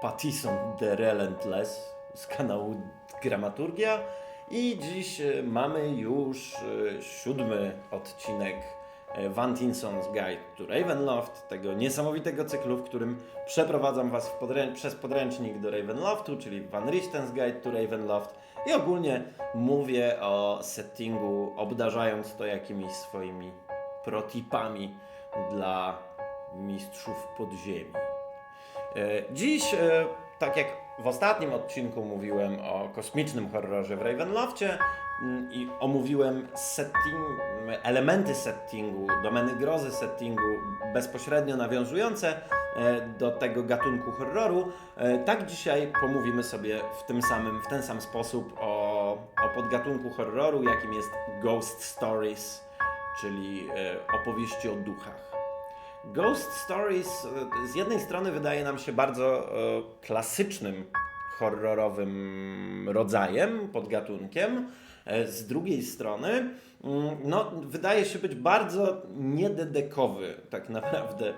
Pattison The Relentless z kanału Gramaturgia i dziś e, mamy już e, siódmy odcinek e, Van Tinson's Guide to Ravenloft, tego niesamowitego cyklu, w którym przeprowadzam Was podrę- przez podręcznik do Ravenloftu, czyli Van Richten's Guide to Ravenloft i ogólnie mówię o settingu, obdarzając to jakimiś swoimi protipami dla mistrzów podziemi. E, Dziś, e, tak jak w ostatnim odcinku mówiłem o kosmicznym horrorze w Ravenloftie mm, i omówiłem setting, elementy settingu, domeny grozy settingu bezpośrednio nawiązujące e, do tego gatunku horroru, tak dzisiaj pomówimy sobie w tym samym, w ten sam sposób o, o podgatunku horroru, jakim jest Ghost Stories, czyli opowieści o duchach. Ghost Stories e, z jednej strony wydaje nam się bardzo e, klasycznym horrorowym rodzajem, podgatunkiem, e, z drugiej strony mm, no, wydaje się być bardzo niededekowy tak naprawdę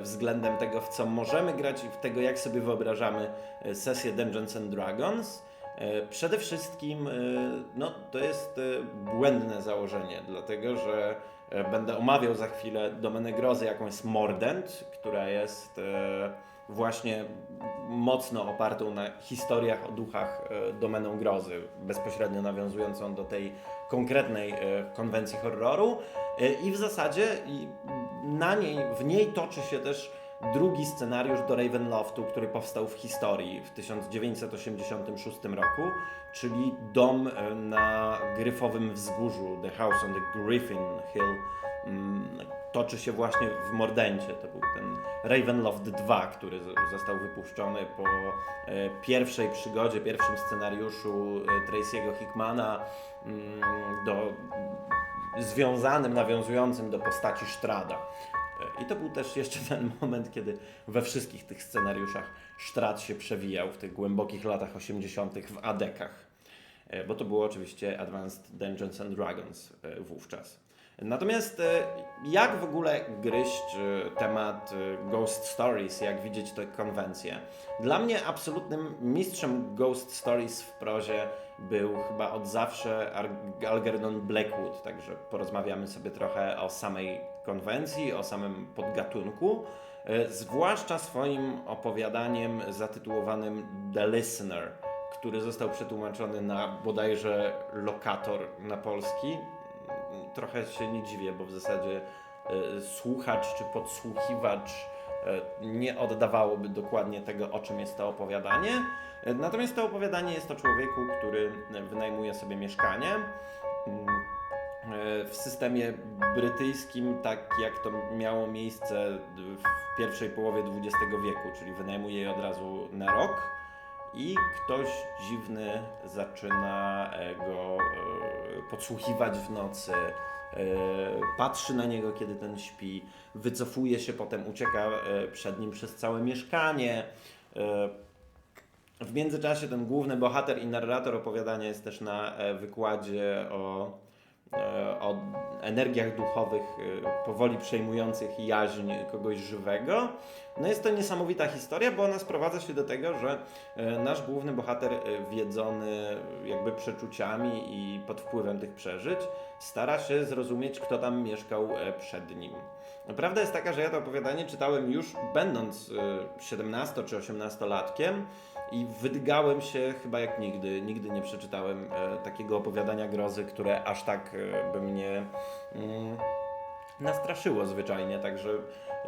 względem tego, w co możemy grać i w tego, jak sobie wyobrażamy sesję Dungeons and Dragons. Przede wszystkim no, to jest błędne założenie, dlatego że będę omawiał za chwilę domenę grozy, jaką jest Mordent, która jest e, właśnie mocno opartą na historiach o duchach e, domeną grozy, bezpośrednio nawiązującą do tej konkretnej e, konwencji horroru. E, i w zasadzie na niej, w niej toczy się też drugi scenariusz do Ravenloftu, który powstał w historii w 1986 roku, czyli dom e, na Gryfowym Wzgórzu, The House on the Griffin Hill, mm, toczy się właśnie w Mordencie. To był ten Ravenloft 2, który został wypuszczony po e, pierwszej przygodzie, pierwszym scenariuszu e, Tracy'ego Hickmana mm, do związanym, nawiązującym do postaci Strada. E, I to był też jeszcze ten moment, kiedy we wszystkich tych scenariuszach Strad się przewijał w tych głębokich latach 80. w adekach. E, Bo to było oczywiście Advanced Dungeons and Dragons e, wówczas. Natomiast jak w ogóle gryźć temat Ghost Stories, jak widzieć tę konwencję? Dla mnie absolutnym mistrzem Ghost Stories w prozie był chyba od zawsze Algernon Blackwood, także porozmawiamy sobie trochę o samej konwencji, o samym podgatunku, e, zwłaszcza swoim opowiadaniem zatytułowanym The Listener, który został przetłumaczony na bodajże lokator na polski. Trochę się nie dziwię, bo w zasadzie e, słuchacz czy podsłuchiwacz e, nie oddawałoby dokładnie tego, o czym jest to opowiadanie. Natomiast to opowiadanie jest o człowieku, który wynajmuje sobie mieszkanie. W systemie brytyjskim, tak jak to miało miejsce w pierwszej połowie XX wieku, czyli wynajmuje je od razu na rok i ktoś dziwny zaczyna e, go e, podsłuchiwać w nocy, e, patrzy na niego, kiedy ten śpi, wycofuje się, potem ucieka przed nim przez całe mieszkanie. W międzyczasie ten główny bohater i narrator opowiadania jest też na wykładzie o, o energiach duchowych e, powoli przejmujących jaźń kogoś żywego. No jest to niesamowita historia, bo ona sprowadza się do tego, że e, nasz główny bohater, e, wiedzony jakby przeczuciami i pod wpływem tych przeżyć, stara się zrozumieć, kto tam mieszkał e, przed nim. Prawda jest taka, że ja to opowiadanie czytałem już będąc e, 17 czy 18 latkiem i wydygałem się chyba jak nigdy. Nigdy nie przeczytałem e, takiego opowiadania grozy, które aż tak e, by mnie mm, nastraszyło zwyczajnie, także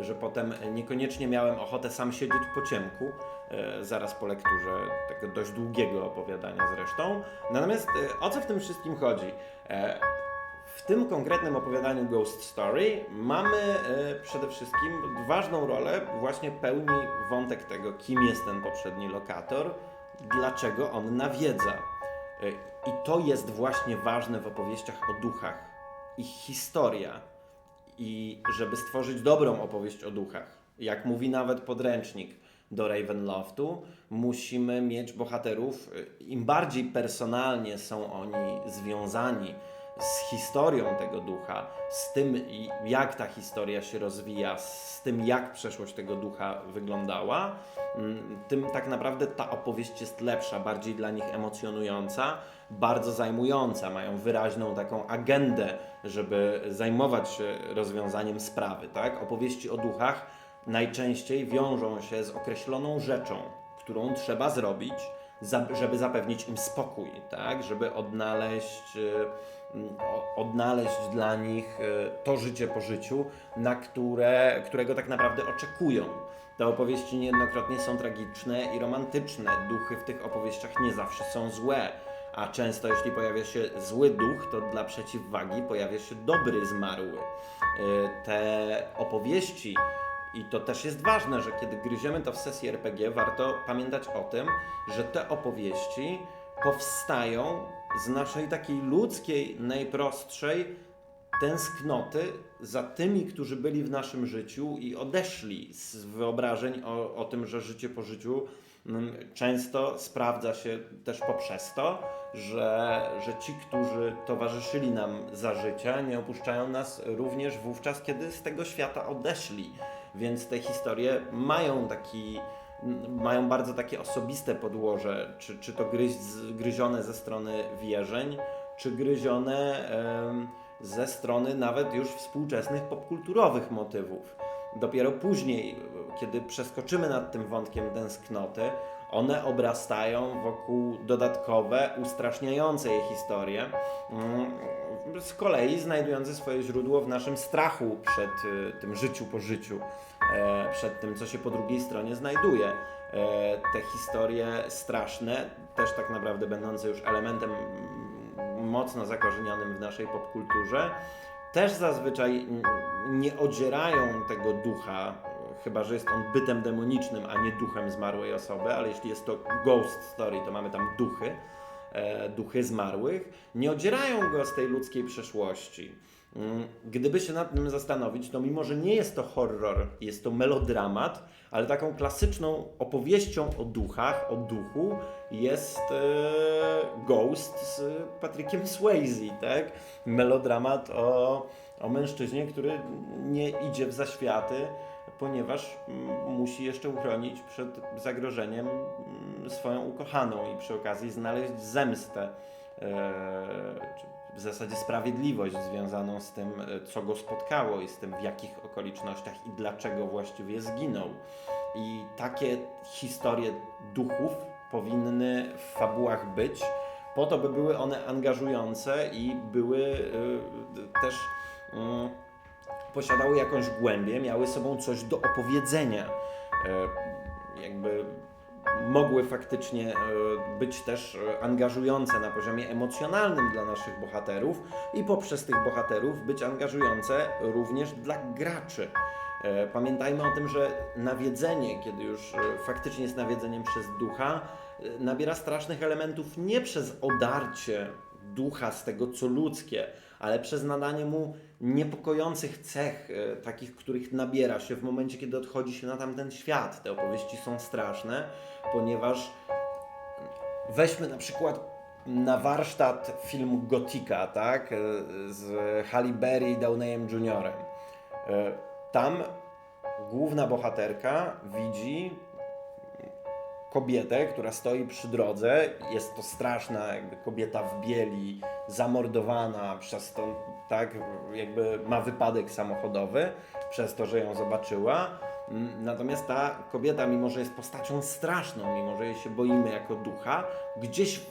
że potem niekoniecznie miałem ochotę sam siedzieć po ciemku, e, zaraz po lekturze tego dość długiego opowiadania zresztą. Natomiast o co w tym wszystkim chodzi? E, w tym konkretnym opowiadaniu Ghost Story mamy e, przede wszystkim ważną rolę właśnie pełni wątek tego, kim jest ten poprzedni lokator, dlaczego on nawiedza. E, I to jest właśnie ważne w opowieściach o duchach. Ich historia. I żeby stworzyć dobrą opowieść o duchach, jak mówi nawet podręcznik do Ravenloftu, musimy mieć bohaterów, y, im bardziej personalnie są oni związani z historią tego ducha, z tym, jak ta historia się rozwija, z tym, jak przeszłość tego ducha wyglądała, mm, tym tak naprawdę ta opowieść jest lepsza, bardziej dla nich emocjonująca, bardzo zajmująca. Mają wyraźną taką agendę, żeby zajmować się rozwiązaniem sprawy. Tak? Opowieści o duchach najczęściej wiążą się z określoną rzeczą, którą trzeba zrobić, żeby zapewnić im spokój, tak? żeby odnaleźć, o- odnaleźć dla nich e, to życie po życiu, na które, którego tak naprawdę oczekują. Te opowieści niejednokrotnie są tragiczne i romantyczne. Duchy w tych opowieściach nie zawsze są złe, a często jeśli pojawia się zły duch, to dla przeciwwagi pojawia się dobry zmarły. E, Te opowieści i to też jest ważne, że kiedy gryziemy to w sesji RPG, warto pamiętać o tym, że te opowieści powstają z naszej takiej ludzkiej, najprostszej tęsknoty za tymi, którzy byli w naszym życiu i odeszli z wyobrażeń o, o tym, że życie po życiu mm, często sprawdza się też poprzez to, że, że ci, którzy towarzyszyli nam za życia, nie opuszczają nas również wówczas, kiedy z tego świata odeszli. Więc te historie mają taki mają bardzo takie osobiste podłoże, czy, czy to gryź, gryzione ze strony wierzeń, czy gryzione ze strony nawet już współczesnych popkulturowych motywów. Dopiero później, kiedy przeskoczymy nad tym wątkiem tęsknoty, one obrastają wokół dodatkowe, ustraszniające je historie, mm, z kolei znajdujące swoje źródło w naszym strachu przed y, tym życiu po życiu, e, przed tym, co się po drugiej stronie znajduje. E, Te historie straszne, też tak naprawdę będące już elementem mocno zakorzenionym w naszej popkulturze, też zazwyczaj nie odzierają tego ducha, chyba że jest on bytem demonicznym, a nie duchem zmarłej osoby, ale jeśli jest to ghost story, to mamy tam duchy, duchy zmarłych, nie odzierają go z tej ludzkiej przeszłości. Mm, Gdyby się nad tym zastanowić, to mimo, że nie jest to horror, jest to melodramat, ale taką klasyczną opowieścią o duchach, o duchu jest e, Ghost z Patrickiem Swayze, tak? Melodramat o, o mężczyźnie, który nie idzie w zaświaty, ponieważ mm, musi jeszcze uchronić przed zagrożeniem mm, swoją ukochaną i przy okazji znaleźć zemstę, e, w zasadzie sprawiedliwość związaną z tym, e, co go spotkało i z tym, w jakich okolicznościach i dlaczego właściwie zginął. I takie historie duchów powinny w fabułach być, po to, by były one angażujące i były y, też y, posiadały jakąś głębię, miały sobą coś do opowiedzenia. Y, jakby mogły faktycznie y, być też y, angażujące na poziomie emocjonalnym dla naszych bohaterów i poprzez tych bohaterów być angażujące również dla graczy. E, Pamiętajmy o tym, że nawiedzenie, kiedy już e, faktycznie jest nawiedzeniem przez ducha, e, nabiera strasznych elementów nie przez odarcie ducha z tego, co ludzkie, ale przez nadanie mu niepokojących cech, e, takich, których nabiera się w momencie, kiedy odchodzi się na tamten świat. Te opowieści są straszne, ponieważ weźmy na przykład na warsztat filmu Gotika, tak, e, z Halle Berry i Downeyem Jr. E, Tam główna bohaterka widzi kobietę, która stoi przy drodze. Jest to straszna jakby kobieta w bieli, zamordowana przez to, tak, jakby ma wypadek samochodowy, przez to, że ją zobaczyła. Mm, Natomiast ta kobieta, mimo że jest postacią straszną, mimo że jej się boimy jako ducha, gdzieś w,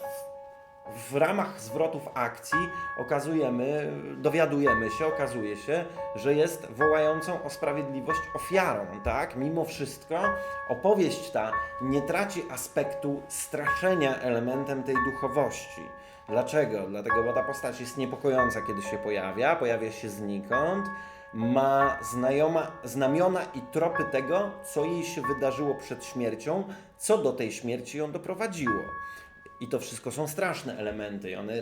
w ramach zwrotów akcji okazujemy, dowiadujemy się, okazuje się, że jest wołającą o sprawiedliwość ofiarą, tak? Mimo wszystko opowieść ta nie traci aspektu straszenia elementem tej duchowości. Dlaczego? Dlatego, bo ta postać jest niepokojąca, kiedy się pojawia, pojawia się znikąd, ma znajoma, znamiona i tropy tego, co jej się wydarzyło przed śmiercią, co do tej śmierci ją doprowadziło. I to wszystko są straszne elementy i one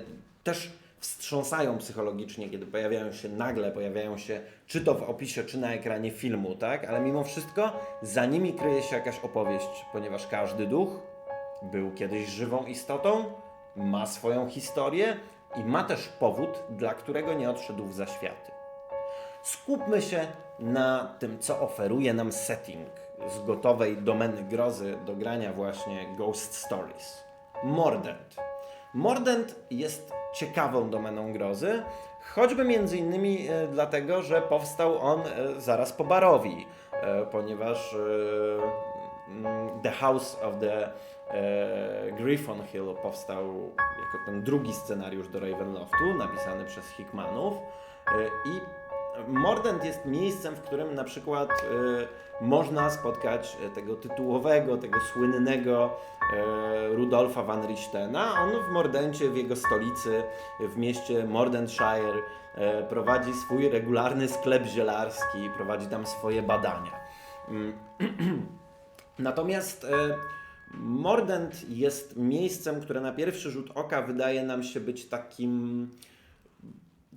też wstrząsają psychologicznie, kiedy pojawiają się nagle, pojawiają się czy to w opisie, czy na ekranie filmu, tak? Ale mimo wszystko za nimi kryje się jakaś opowieść, ponieważ każdy duch był kiedyś żywą istotą, ma swoją historię i ma też powód, dla którego nie odszedł w zaświaty. Skupmy się na tym, co oferuje nam setting z gotowej domeny grozy do grania właśnie Ghost Stories. Mordant. Mordant jest ciekawą domeną grozy, choćby między innymi e, dlatego, że powstał on e, zaraz po Barowi, e, ponieważ mm, The House of the Griffon Hill powstał jako ten drugi scenariusz do Ravenloftu, napisany przez Hickmanów i Mordant jest miejscem, w którym na przykład e, można spotkać e, tego tytułowego, tego słynnego e, Rudolfa van Richtena. On w Mordencie, w jego stolicy, w mieście Mordentshire e, prowadzi swój regularny sklep zielarski, prowadzi tam swoje badania. Mm. Natomiast e, Mordent jest miejscem, które na pierwszy rzut oka wydaje nam się być takim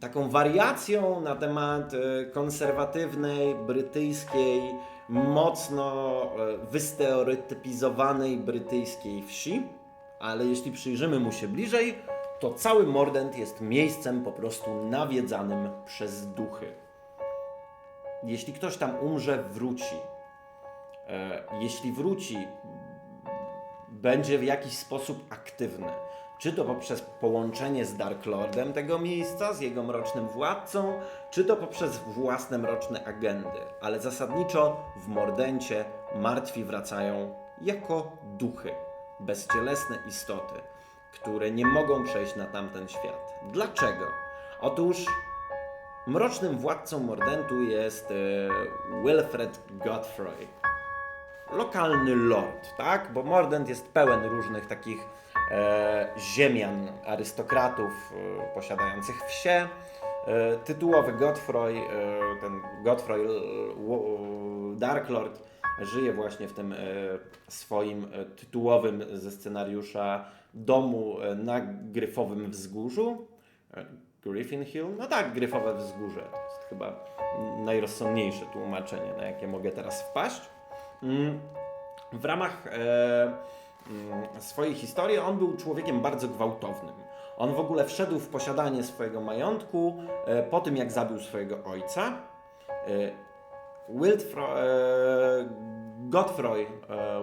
taką wariacją na temat e, konserwatywnej, brytyjskiej, mocno e, wystereotypizowanej brytyjskiej wsi, ale jeśli przyjrzymy mu się bliżej, to cały Mordent jest miejscem po prostu nawiedzanym przez duchy. Jeśli ktoś tam umrze, wróci. E, Jeśli wróci, będzie w jakiś sposób aktywny. Czy to poprzez połączenie z Dark Lordem tego miejsca, z jego mrocznym władcą, czy to poprzez własne mroczne agendy. Ale zasadniczo w Mordencie martwi wracają jako duchy, bezcielesne istoty, które nie mogą przejść na tamten świat. Dlaczego? Otóż mrocznym władcą Mordentu jest e, Wilfred Godfrey lokalny lord, tak? Bo Mordent jest pełen różnych takich e, ziemian, arystokratów e, posiadających wsie. E, tytułowy Godfrey, e, ten Godfrey e, Wo- Dark Lord żyje właśnie w tym e, swoim e, tytułowym ze scenariusza domu e, na Gryfowym Wzgórzu. E, Griffin Hill? No tak, Gryfowe Wzgórze. To jest chyba najrozsądniejsze tłumaczenie, na jakie mogę teraz wpaść. Mm, W ramach e, mm, swojej historii on był człowiekiem bardzo gwałtownym. On w ogóle wszedł w posiadanie swojego majątku e, po tym, jak zabił swojego ojca. E, Wilfro,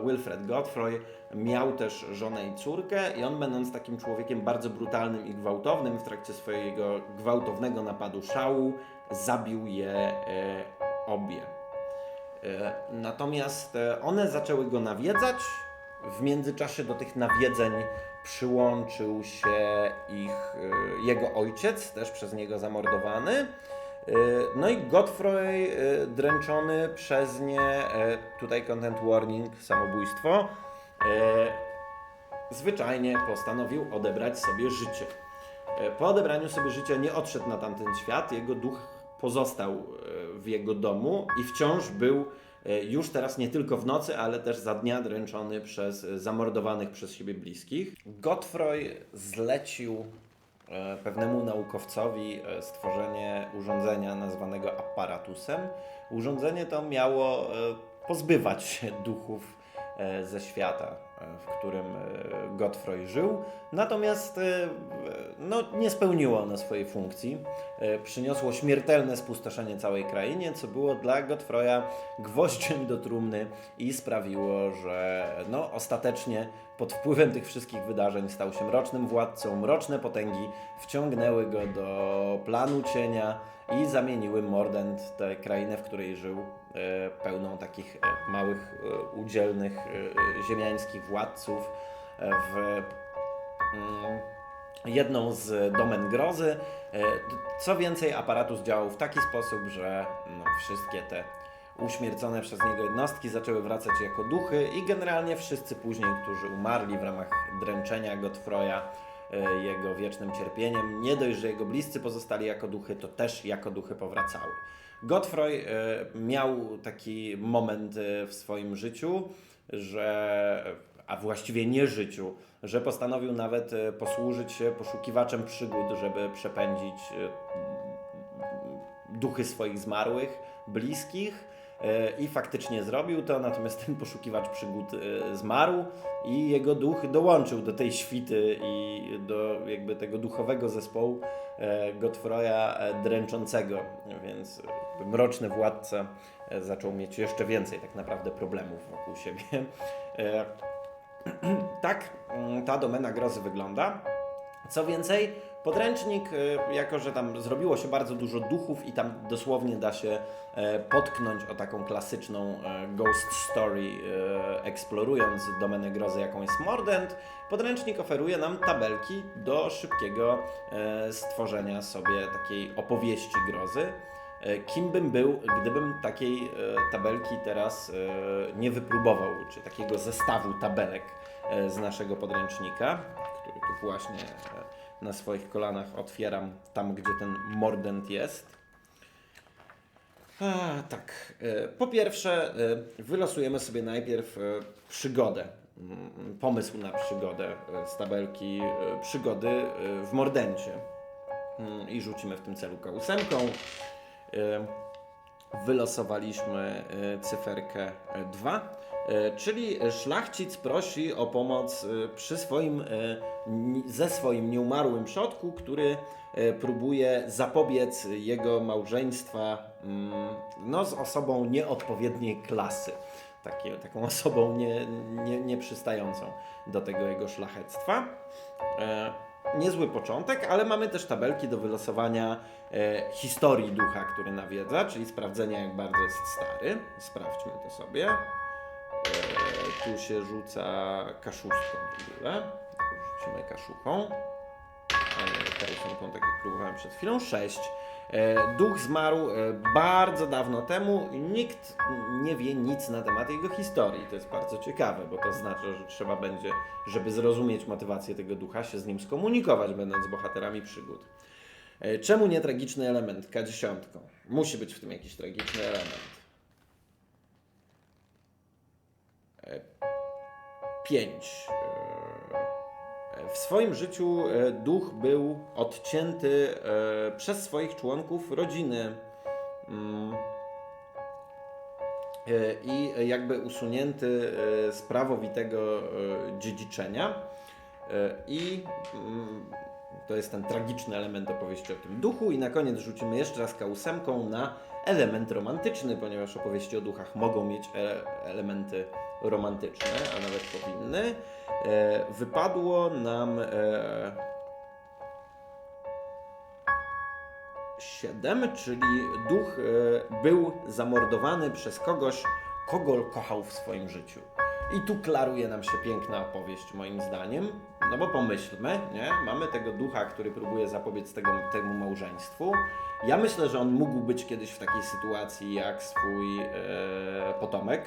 Wilfred Godfrey miał też żonę i córkę i on będąc takim człowiekiem bardzo brutalnym i gwałtownym w trakcie swojego gwałtownego napadu szału zabił je obie. E, Natomiast e, one zaczęły go nawiedzać. W międzyczasie do tych nawiedzeń przyłączył się ich, e, jego ojciec, też przez niego zamordowany. No i Godfrey, dręczony przez nie, tutaj content warning, samobójstwo, zwyczajnie postanowił odebrać sobie życie. Po odebraniu sobie życia nie odszedł na tamten świat, jego duch pozostał e, w jego domu i wciąż był e, już teraz nie tylko w nocy, ale też za dnia dręczony przez e, zamordowanych przez siebie bliskich. Godfrey zlecił pewnemu naukowcowi stworzenie urządzenia nazwanego aparatusem. Urządzenie to miało pozbywać się duchów ze świata, e, w którym e, Godfrey żył. Natomiast e, no, nie spełniło ono swojej funkcji. E, Przyniosło śmiertelne spustoszenie całej krainie, co było dla Godfreya gwoździem do trumny i sprawiło, że no, ostatecznie pod wpływem tych wszystkich wydarzeń stał się mrocznym władcą. Mroczne potęgi wciągnęły go do planu cienia i zamieniły Mordent, tę krainę, w której żył, e, pełną takich e, małych, e, udzielnych, ziemiańskich władców w mm, jedną z domen grozy. Co więcej, aparatus działał w taki sposób, że no, wszystkie te uśmiercone przez niego jednostki zaczęły wracać jako duchy i generalnie wszyscy później, którzy umarli w ramach dręczenia Godfroya jego wiecznym cierpieniem, nie dość, że jego bliscy pozostali jako duchy, to też jako duchy powracały. Godfrey e, miał taki moment e, w swoim życiu, że, a właściwie nie życiu, że postanowił nawet e, posłużyć się poszukiwaczem przygód, żeby przepędzić e, duchy swoich zmarłych, bliskich. e, i faktycznie zrobił to, natomiast ten poszukiwacz przygód e, zmarł i jego duch dołączył do tej świty i do jakby tego duchowego zespołu e, Godfroya e, dręczącego, więc mroczny władca zaczął mieć jeszcze więcej tak naprawdę problemów wokół siebie. Tak mm, ta domena grozy wygląda. Co więcej, podręcznik, e, jako że tam zrobiło się bardzo dużo duchów i tam dosłownie da się e, potknąć o taką klasyczną e, ghost story, e, eksplorując domenę grozy, jaką jest Mordent, podręcznik oferuje nam tabelki do szybkiego stworzenia sobie takiej opowieści grozy. Kim bym był, gdybym takiej tabelki teraz nie wypróbował, czy takiego zestawu tabelek z naszego podręcznika, który tu właśnie na swoich kolanach otwieram tam, gdzie ten mordent jest. A, tak. E, po pierwsze, e, wylosujemy sobie najpierw e, przygodę, mm, pomysł na przygodę z tabelki przygody w mordencie mm, i rzucimy w tym celu K8. Wylosowaliśmy e, cyferkę 2, czyli szlachcic prosi o pomoc przy swoim, ze swoim nieumarłym przodku, który próbuje zapobiec jego małżeństwa mm, no, z osobą nieodpowiedniej klasy. Takie, taką osobą nie, nie, nieprzystającą do tego jego szlachectwa. Niezły początek, ale mamy też tabelki do wylosowania e, historii ducha, który nawiedza, czyli sprawdzenia jak bardzo jest stary. Sprawdźmy to sobie. E, tu się rzuca kaszuszką w ogóle. Rzucimy kaszuchą. Karusenką, tak jak próbowałem przed chwilą. 6. E, duch zmarł e, bardzo dawno temu nikt nie wie nic na temat jego historii. To jest bardzo ciekawe, bo to znaczy, że trzeba będzie, żeby zrozumieć motywację tego ducha, się z nim skomunikować, będąc bohaterami przygód. E, Czemu nie tragiczny element? K10. Musi być w tym jakiś tragiczny element. 5. W swoim życiu e, duch był odcięty e, przez swoich członków rodziny Mm. E, i jakby usunięty z prawowitego dziedziczenia. I mm, to jest ten tragiczny element opowieści o tym duchu. I na koniec rzucimy jeszcze raz kausemką na element romantyczny, ponieważ opowieści o duchach mogą mieć elementy romantyczne, a nawet powinny. E, Wypadło nam e, 7, czyli duch e, był zamordowany przez kogoś, kogo kochał w swoim życiu. I tu klaruje nam się piękna opowieść, moim zdaniem. No bo pomyślmy, nie? Mamy tego ducha, który próbuje zapobiec tego, temu małżeństwu. Ja myślę, że on mógł być kiedyś w takiej sytuacji jak swój e, potomek.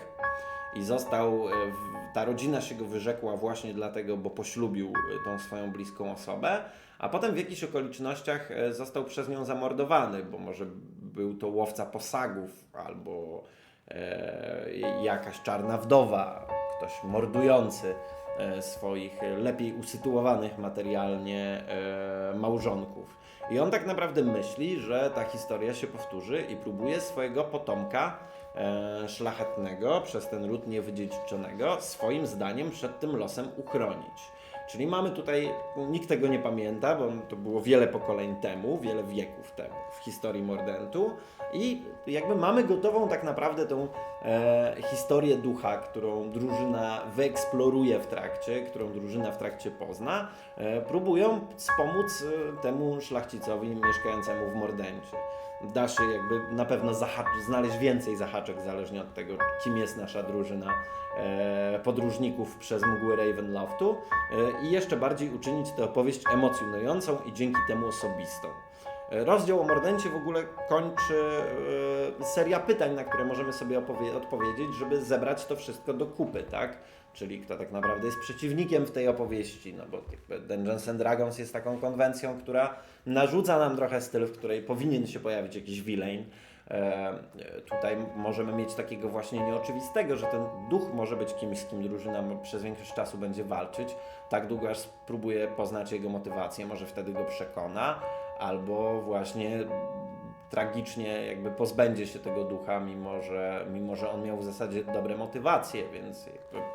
I został, e, ta rodzina się go wyrzekła właśnie dlatego, bo poślubił e, tą swoją bliską osobę, a potem w jakichś okolicznościach e, został przez nią zamordowany, bo może był to łowca posagów albo e, jakaś czarna wdowa, ktoś mordujący swoich lepiej usytuowanych materialnie e, małżonków. I on tak naprawdę myśli, że ta historia się powtórzy i próbuje swojego potomka szlachetnego przez ten ród niewydziedziczonego swoim zdaniem przed tym losem uchronić. Czyli mamy tutaj, nikt tego nie pamięta, bo to było wiele pokoleń temu, wiele wieków temu w historii Mordentu i jakby mamy gotową tak naprawdę tą e, historię ducha, którą drużyna wyeksploruje w trakcie, którą drużyna w trakcie pozna, e, próbują wspomóc e, temu szlachcicowi mieszkającemu w Mordencie. Da się jakby na pewno znaleźć więcej zahaczek, zależnie od tego, kim jest nasza drużyna e, podróżników przez mgły Ravenloftu e, i jeszcze bardziej uczynić tę opowieść emocjonującą i dzięki temu osobistą. E, Rozdział o Mordencie w ogóle kończy e, seria pytań, na które możemy sobie odpowiedzieć, żeby zebrać to wszystko do kupy, tak? Czyli kto tak naprawdę jest przeciwnikiem w tej opowieści, no bo Dungeons and Dragons jest taką konwencją, która narzuca nam trochę styl, w której powinien się pojawić jakiś villain. E, tutaj możemy mieć takiego właśnie nieoczywistego, że ten duch może być kimś, z kim drużyna przez większość czasu będzie walczyć, tak długo aż spróbuje poznać jego motywację, może wtedy go przekona, albo właśnie tragicznie jakby pozbędzie się tego ducha, mimo że, mimo że on miał w zasadzie dobre motywacje, więc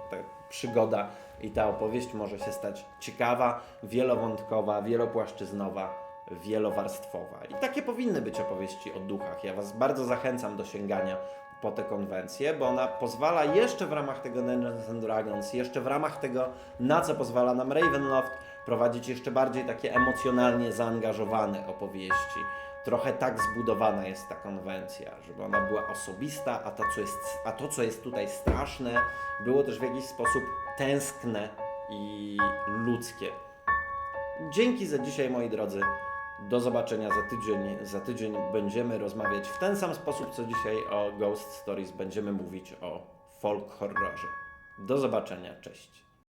ta przygoda i ta opowieść może się stać ciekawa, wielowątkowa, wielopłaszczyznowa, wielowarstwowa. I takie powinny być opowieści o duchach. Ja Was bardzo zachęcam do sięgania po tę konwencję, bo ona pozwala jeszcze w ramach tego Dungeons and Dragons, jeszcze w ramach tego, na co pozwala nam Ravenloft, prowadzić jeszcze bardziej takie emocjonalnie zaangażowane opowieści. Trochę tak zbudowana jest ta konwencja, żeby ona była osobista, a to, co jest, a to, co jest tutaj straszne, było też w jakiś sposób tęskne i ludzkie. Dzięki za dzisiaj, moi drodzy. Do zobaczenia za tydzień. Za tydzień będziemy rozmawiać w ten sam sposób, co dzisiaj o Ghost Stories. Będziemy mówić o folk horrorze. Do zobaczenia. Cześć.